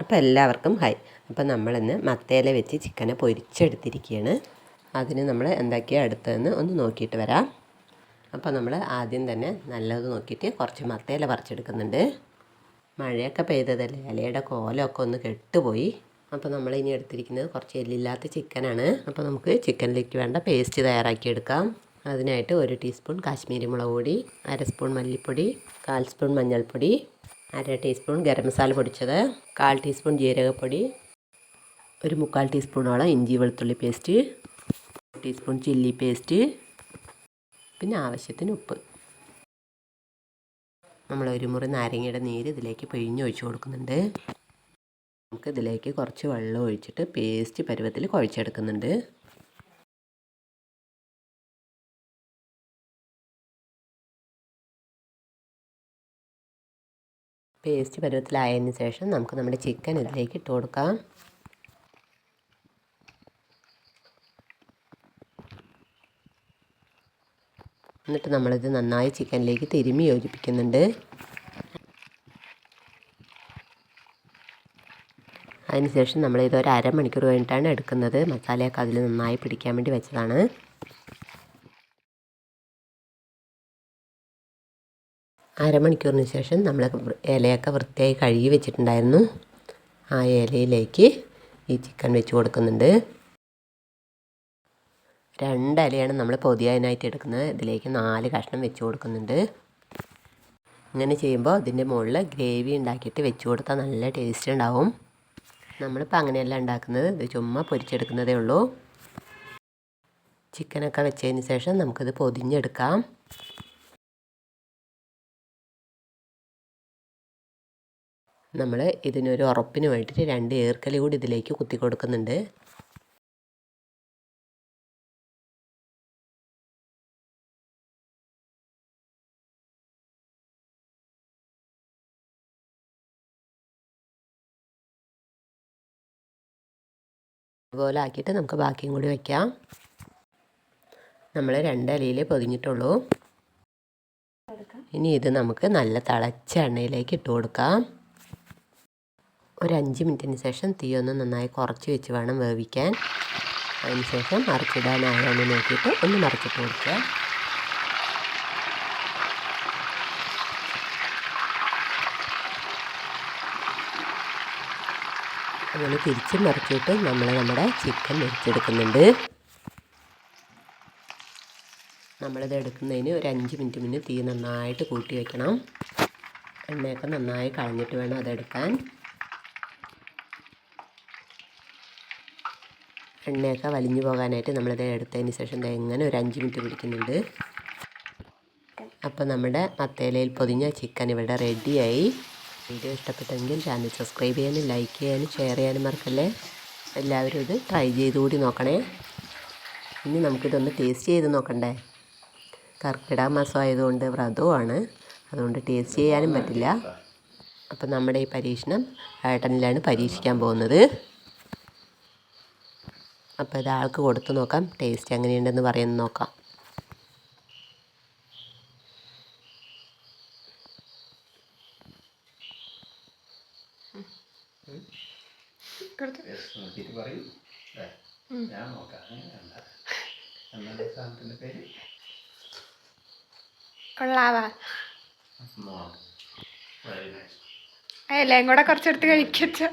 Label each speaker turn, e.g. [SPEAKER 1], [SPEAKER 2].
[SPEAKER 1] അപ്പോൾ എല്ലാവർക്കും ഹായ് അപ്പോൾ നമ്മളിന്ന് മത്തേല വെച്ച് ചിക്കനെ പൊരിച്ചെടുത്തിരിക്കുകയാണ്. അതിന് നമ്മൾ എന്തൊക്കെയാണ് അടുത്തതെന്ന് ഒന്ന് നോക്കിയിട്ട് വരാം. അപ്പോൾ നമ്മൾ ആദ്യം തന്നെ നല്ലത് നോക്കിയിട്ട് കുറച്ച് മത്തേല പറിച്ചെടുക്കുന്നുണ്ട്. മഴയൊക്കെ പെയ്തതല്ലേ? ഇലയുടെ കോലമൊക്കെ ഒന്ന് കെട്ടുപോയി. അപ്പോൾ നമ്മൾ ഇനി എടുത്തിരിക്കുന്നത് കുറച്ച് എല്ലില്ലാത്ത ചിക്കനാണ്. അപ്പോൾ നമുക്ക് ചിക്കനിലേക്ക് വേണ്ട പേസ്റ്റ് തയ്യാറാക്കിയെടുക്കാം. അതിനായിട്ട് ഒരു ടീസ്പൂൺ കാശ്മീരി മുളക് പൊടി അര സ്പൂൺ മല്ലിപ്പൊടി കാൽ സ്പൂൺ മഞ്ഞൾപ്പൊടി അര ടീസ്പൂൺ ഗരം മസാല പൊടിച്ചത് കാൽ ടീസ്പൂൺ ജീരകപ്പൊടി ഒരു മുക്കാൽ ടീസ്പൂണോളം ഇഞ്ചി വെളുത്തുള്ളി പേസ്റ്റ് ടീസ്പൂൺ ചില്ലി പേസ്റ്റ് പിന്നെ ആവശ്യത്തിന് ഉപ്പ്. നമ്മൾ ഒരു മുറി നാരങ്ങയുടെ നീര് ഇതിലേക്ക് പിഴിഞ്ഞൊഴിച്ച് കൊടുക്കുന്നുണ്ട്. നമുക്ക് ഇതിലേക്ക് കുറച്ച് വെള്ളം ഒഴിച്ചിട്ട് പേസ്റ്റ് പരുവത്തിൽ കുഴച്ചെടുക്കുന്നുണ്ട്. പേസ്റ്റ് പരുവത്തിലായതിന് ശേഷം നമുക്ക് നമ്മുടെ ചിക്കൻ ഇതിലേക്ക് ഇട്ട് കൊടുക്കാം. എന്നിട്ട് നമ്മളിത് നന്നായി ചിക്കനിലേക്ക് തിരുമ്മി യോജിപ്പിക്കുന്നുണ്ട്. അതിനുശേഷം നമ്മളിത് ഒരു അരമണിക്കൂർ കഴിഞ്ഞിട്ടാണ് എടുക്കുന്നത്. മസാലയൊക്കെ അതിൽ നന്നായി പിടിക്കാൻ വേണ്ടി വെച്ചതാണ്. അരമണിക്കൂറിന് ശേഷം നമ്മൾ ഇലയൊക്കെ വൃത്തിയായി കഴുകി വെച്ചിട്ടുണ്ടായിരുന്നു. ആ ഇലയിലേക്ക് ഈ ചിക്കൻ വെച്ച് കൊടുക്കുന്നുണ്ട്. രണ്ട് ഇലയാണ് നമ്മൾ പൊതിയാനായിട്ട് എടുക്കുന്നത്. ഇതിലേക്ക് നാല് കഷ്ണം വെച്ച് കൊടുക്കുന്നുണ്ട്. ഇങ്ങനെ ചെയ്യുമ്പോൾ ഇതിന്റെ മുകളിൽ ഗ്രേവി ഉണ്ടാക്കിയിട്ട് വെച്ച് കൊടുത്താൽ നല്ല ടേസ്റ്റ് ഉണ്ടാവും. നമ്മളിപ്പോൾ അങ്ങനെയല്ല ഉണ്ടാക്കുന്നത്. ഇത് ചുമ്മാ പൊരിച്ചെടുക്കുന്നതേ ഉള്ളൂ. ചിക്കനൊക്കെ വെച്ചതിന് ശേഷം നമുക്കിത് പൊതിഞ്ഞെടുക്കാം. നമ്മൾ ഇതിനൊരു ഉറപ്പിന് വേണ്ടിയിട്ട് രണ്ട് ഏർക്കലി കൂടി ഇതിലേക്ക് കുത്തി കൊടുക്കുന്നുണ്ട്. അതുപോലെ ആക്കിയിട്ട് നമുക്ക് ബാക്കിയും കൂടി വയ്ക്കാം നമ്മൾ രണ്ട് ഇലയിൽ പൊതിഞ്ഞിട്ടുള്ളൂ. ഇനി ഇത് നമുക്ക് നല്ല തിളച്ച എണ്ണയിലേക്ക് ഇട്ട് കൊടുക്കാം. ഒരു അഞ്ച് മിനിറ്റിന് ശേഷം തീ ഒന്ന് നന്നായി കുറച്ച് വെച്ച് വേണം വേവിക്കാൻ. അതിന് ശേഷം മറിച്ചിടാനായോ എന്ന് നോക്കിയിട്ട് ഒന്ന് മറിച്ചിട്ട് കൊടുക്കുക. അങ്ങനെ തിരിച്ച് മറിച്ചിട്ട് നമ്മൾ നമ്മുടെ ചിക്കൻ വെച്ചെടുക്കുന്നുണ്ട് നമ്മളിത് എടുക്കുന്നതിന് ഒരു അഞ്ച് മിനിറ്റ് മുന്നേ തീ നന്നായിട്ട് കൂട്ടി വയ്ക്കണം എണ്ണയൊക്കെ നന്നായി കളഞ്ഞിട്ട് വേണം അതെടുക്കാൻ. എണ്ണയൊക്കെ വലിഞ്ഞു പോകാനായിട്ട് നമ്മളിത് എടുത്തതിന് ശേഷം എങ്ങനെ ഒരു അഞ്ച് മിനിറ്റ് പിടിക്കുന്നുണ്ട്. അപ്പോൾ നമ്മുടെ മത്തേലയിൽ പൊതിഞ്ഞ ചിക്കൻ ഇവിടെ റെഡിയായി. വീഡിയോ ഇഷ്ടപ്പെട്ടെങ്കിൽ ചാനൽ സബ്സ്ക്രൈബ് ചെയ്യാനും ലൈക്ക് ചെയ്യാനും ഷെയർ ചെയ്യാനും മറക്കല്ലേ. എല്ലാവരും ഇത് ട്രൈ ചെയ്ത് കൂടി നോക്കണേ. ഇനി നമുക്കിതൊന്ന് ടേസ്റ്റ് ചെയ്ത് നോക്കണ്ടേ. കർക്കിടക മാസം ആയതുകൊണ്ട് വ്രതവുമാണ്. അതുകൊണ്ട് ടേസ്റ്റ് ചെയ്യാനും പറ്റില്ല. അപ്പം നമ്മുടെ ഈ പരീക്ഷണം ഏട്ടനിലാണ് പരീക്ഷിക്കാൻ പോകുന്നത്. അപ്പോൾ ഇത് ആൾക്ക് കൊടുത്തു നോക്കാം. ടേസ്റ്റ് എങ്ങനെയുണ്ടെന്ന് പറയുന്നത് നോക്കാം.
[SPEAKER 2] ഞാൻ നോക്കാം. സാധനത്തിന്റെ പേര്?
[SPEAKER 3] കൊള്ളാവാ. എല്ലാം കൂടെ കുറച്ചെടുത്ത് കഴിക്കച്ച